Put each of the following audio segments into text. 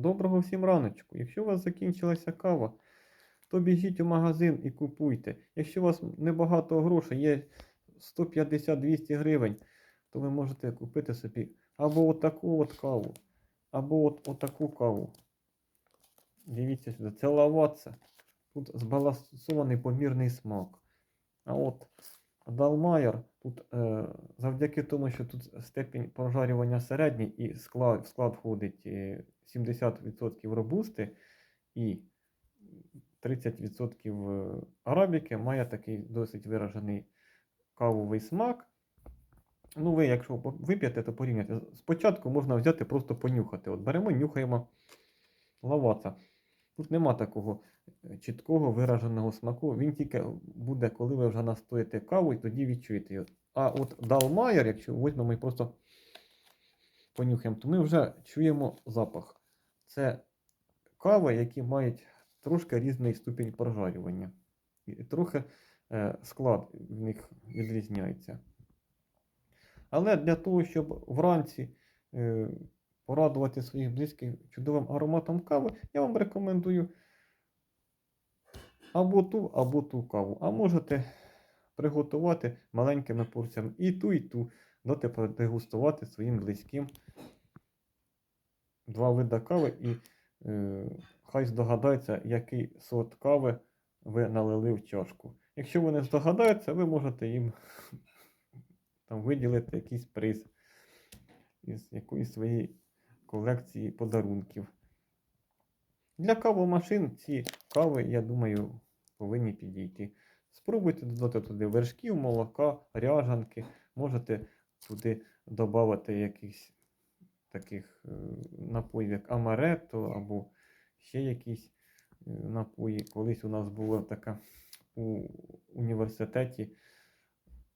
Доброго всім раночку. Якщо у вас закінчилася кава, то біжіть у магазин і купуйте. Якщо у вас небагато грошей, є 150-200 гривень, то ви можете купити собі або отаку от каву, або от отаку каву. Дивіться сюди, це лаваца. Тут збалансований помірний смак. А от Далмайер, тут е, завдяки тому, що тут степінь прожарювання середній і склад, в склад входить е, 70% робусти і 30% арабіки, має такий досить виражений кавовий смак. Ну, ви, якщо вип'єте, то порівняйте. Спочатку можна взяти, просто понюхати. От беремо, нюхаємо лаваца. Тут нема такого е, чіткого вираженого смаку. Він тільки буде, коли ви вже настоїте каву, і тоді відчуєте його. А от Далмайер, якщо візьмемо і просто понюхаємо, то ми вже чуємо запах. Це кави, які мають трошки різний ступінь прожарювання. І трохи е, склад в них відрізняється. Але для того, щоб вранці е, порадувати своїх близьких чудовим ароматом кави, я вам рекомендую або ту, або ту каву. А можете приготувати маленькими порціями і ту, і ту, дати продегустувати своїм близьким два види кави, і е, хай здогадається, який сорт кави ви налили в чашку. Якщо вони здогадаються, ви можете їм там, виділити якийсь приз із якоїсь своєї колекції подарунків. Для кавомашин ці кави, я думаю, повинні підійти. Спробуйте додати туди вершків, молока, ряжанки. Можете туди додати якихось таких е, напоїв, як амаретто або ще якісь е, напої. Колись у нас була така у університеті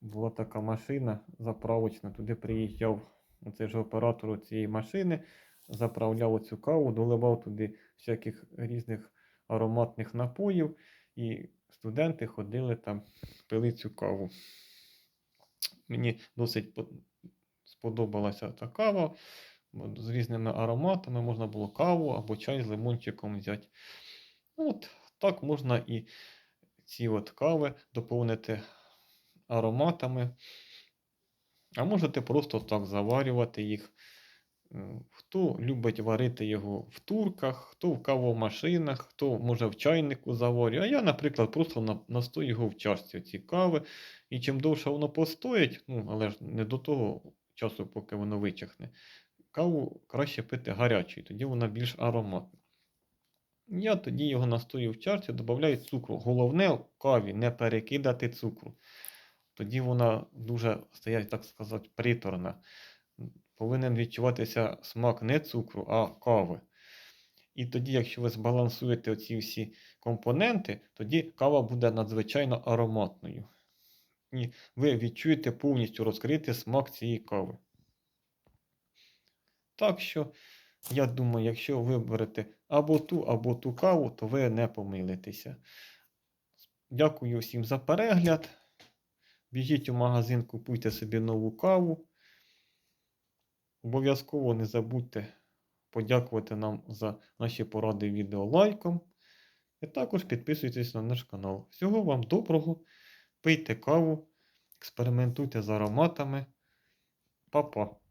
була така машина заправочна. Туди приїжджав оцей ж оператор цієї машини, заправляв цю каву, доливав туди всяких різних ароматних напоїв, і студенти ходили там, пили цю каву. Мені досить сподобалася ця кава. З різними ароматами можна було каву або чай з лимончиком взяти. Ну, От так можна і ці от кави доповнити ароматами. А можете просто так заварювати їх. Е, Хто любить варити його в турках, хто в кавомашинах, хто може в чайнику заварює. А я, наприклад, просто настою його в чашці ці кави. І чим довше воно постоїть, ну, але ж не до того часу, поки воно вичахне, каву краще пити гарячою, тоді вона більш ароматна. Я тоді його настою в чашці, додаю цукру. Головне в каві не перекидати цукру. Тоді вона дуже стає, так сказати, приторна. Повинен відчуватися смак не цукру, а кави. І тоді, якщо ви збалансуєте оці всі компоненти, тоді кава буде надзвичайно ароматною. І ви відчуєте повністю розкритий смак цієї кави. Так що, я думаю, якщо виберете або ту, або ту каву, то ви не помилитеся. Дякую всім за перегляд. Біжіть у магазин, купуйте собі нову каву. Обов'язково не забудьте подякувати нам за наші поради відео лайком. І також підписуйтесь на наш канал. Всього вам доброго. Пийте каву, експериментуйте з ароматами. Па-па!